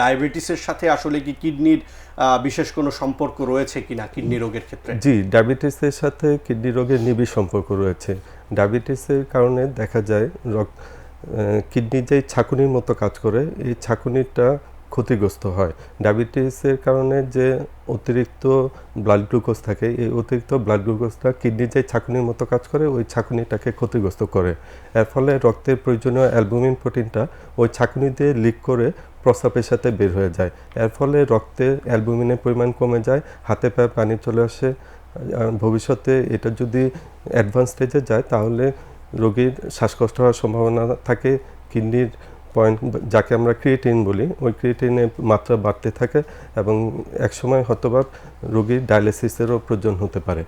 ডায়াবেটিসের সাথে আসলে কি কিডনির বিশেষ কোনো সম্পর্ক রয়েছে কি না কিডনি রোগের ক্ষেত্রে? জি, ডায়াবেটিসের সাথে কিডনি রোগের নিবিড় সম্পর্ক রয়েছে। ডায়াবেটিসের কারণে দেখা যায় রক্ত কিডনি যে ছাকুনির মতো কাজ করে, এই ছাকুনিটা ক্ষতিগ্রস্ত হয়। ডায়াবেটিসের কারণে যে অতিরিক্ত ব্লাড গ্লুকোজ থাকে, এই অতিরিক্ত ব্লাড গ্লুকোজটা কিডনির যে ছাকুনির মতো কাজ করে, ওই ছাকুনিটাকে ক্ষতিগ্রস্ত করে। এর ফলে রক্তের প্রয়োজনীয় অ্যালবুমিন প্রোটিনটা ওই ছাকুনি দিয়ে লিক করে প্রস্রাবের সাথে বের হয়ে যায়। এর ফলে রক্তে অ্যালবুমিনের পরিমাণ কমে যায়, হাতে পায়ে পানি চলে আসে। ভবিষ্যতে এটা যদি অ্যাডভান্স স্টেজে যায়, তাহলে রোগীর শ্বাসকষ্ট হওয়ার সম্ভাবনা থাকে কিডনির পয়েন্ট যাকে আমরা ক্রিয়েটিন বলি, ওই ক্রিয়েটিনের মাত্রা বাড়তে থাকে এবং একসময় হয়তোবা রোগীর ডায়ালিসিসেরও প্রয়োজন হতে পারে।